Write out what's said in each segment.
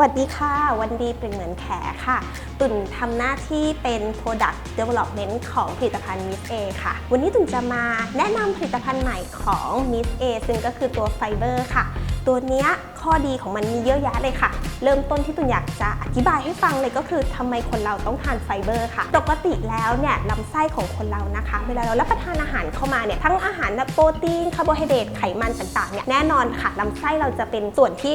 วัสดีค่ะ วันดีเป็นเหมือนแขค่ะ ตุ่นทำหน้าที่เป็น Product Development ของผลิตภัณฑ์ Miss A ค่ะ วันนี้ตุ่นจะมาแนะนำผลิตภัณฑ์ใหม่ของ Miss A ซึ่งก็คือตัวไฟเบอร์ค่ะ ตัวเนี้ยข้อดีของมันมีเยอะแยะเลยค่ะ เริ่มต้นที่ตุนอยากจะอธิบายให้ฟังเลยก็คือทำไมคนเราต้องทานไฟเบอร์ค่ะ ปกติแล้วเนี่ยลำไส้ของคนเรานะคะ เวลาเรารับประทานอาหารเข้ามาเนี่ยทั้งอาหารโปรตีนคาร์โบไฮเดรตไขมันต่างๆเนี่ยแน่นอนค่ะลำไส้เราจะเป็นส่วนที่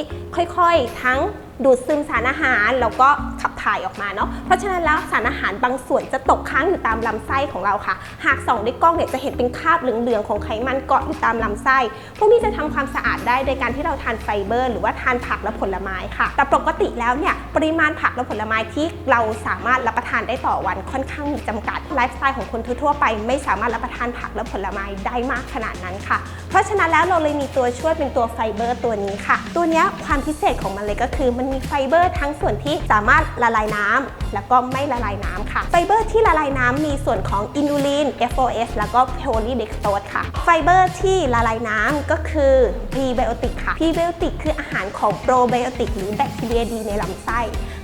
ค่อยๆ ทั้งดูดซึมสารอาหารแล้วก็ขับ ถ่ายออกมาเนาะเพราะฉะนั้นแล้วสารอาหารบางส่วนจะตกค้างอยู่ตามลำไส้ของเราค่ะ หากส่องด้วยกล้องเนี่ยจะเห็นเป็นคราบเหลืองๆของไขมันเกาะอยู่ตามลำไส้ พวกนี้จะทำความสะอาดได้โดยการที่เราทานไฟเบอร์ หรือว่าทานผักและผลไม้ค่ะ แต่ปกติแล้วเนี่ยปริมาณผักและผลไม้ที่เราสามารถรับประทานได้ต่อวันค่อนข้างมีจำกัดไลฟ์สไตล์ของคนทั่วไป ไม่สามารถรับประทานผักและผลไม้ได้มากขนาดนั้นค่ะ เพราะฉะนั้นแล้วเราเลยมีตัวช่วยเป็นตัวไฟเบอร์ตัวนี้ค่ะ ตัวนี้ความพิเศษของมันเลยก็คือมันมีไฟเบอร์ทั้งส่วนที่สามารถละลายน้ำแล้วก็ไม่ละลายน้ำค่ะ ไฟเบอร์ที่ละลายน้ำมีส่วนของอินูลิน FOS แล้วก็โพลีเด็กโตสค่ะ ไฟเบอร์ที่ละลายน้ำก็คือพรีไบโอติกค่ะ พรีไบโอติกคืออาหารของโปรไบโอติกหรือแบคทีเรียดีในลำไส้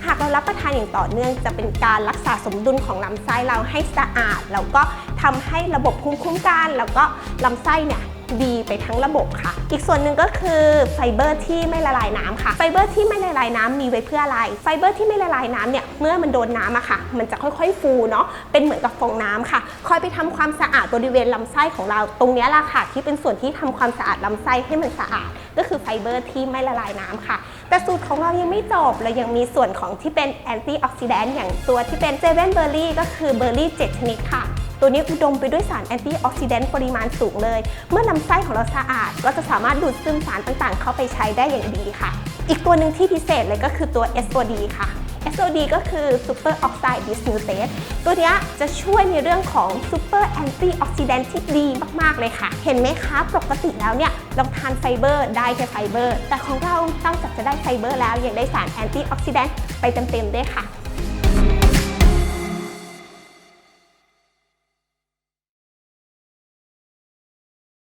หากเรารับประทานอย่างต่อเนื่องจะเป็นการรักษาสมดุลของลำไส้เราให้สะอาด แล้วก็ทำให้ระบบภูมิคุ้มกัน แล้วก็ลำไส้เนี่ย ดีไปทั้งระบบค่ะ อีกส่วนหนึ่งก็คือไฟเบอร์ที่ไม่ละลายน้ำค่ะ ไฟเบอร์ที่ไม่ละลายน้ำมีไว้เพื่ออะไร ไฟเบอร์ที่ไม่ละลายน้ำเนี่ย เมื่อมันโดนน้ำอะค่ะ มันจะค่อยๆ ฟูเนาะ เป็นเหมือนกับฟองน้ำค่ะ คอยไปทำความสะอาดบริเวณลำไส้ของเรา ตรงนี้ละค่ะ ที่เป็นส่วนที่ทำความสะอาดลำไส้ให้มันสะอาด ก็คือไฟเบอร์ที่ไม่ละลายน้ำค่ะ แต่สูตรของเรายังไม่จบ เรายังมีส่วนของที่เป็นแอนตี้ออกซิแดนต์อย่างตัวที่เป็นเซเว่นเบอร์รี่ก็คือเบอร์รี่ 7 ชนิดค่ะ ตัวนี้อุดมไปด้วยสารแอนตี้ออกซิแดนต์ปริมาณสูงเลย เมื่อลำไส้ของเราสะอาด ก็จะสามารถดูดซึมสารต่างๆ เข้าไปใช้ได้อย่างดีค่ะ อีกตัวหนึ่งที่พิเศษเลยก็คือตัว SOD ค่ะ SOD ก็คือ Super Oxide Dismutase ตัวนี้จะช่วยในเรื่องของ Super Antioxidant ที่ดีมาก ๆ เลยค่ะ เห็นไหมคะ ปกติแล้วเนี่ยเราทานไฟเบอร์ได้แค่ไฟเบอร์ แต่ของเราต้องจากจะได้ไฟเบอร์แล้วยังได้สารแอนตี้ออกซิแดนต์ไปเต็ม ๆ ด้วยค่ะ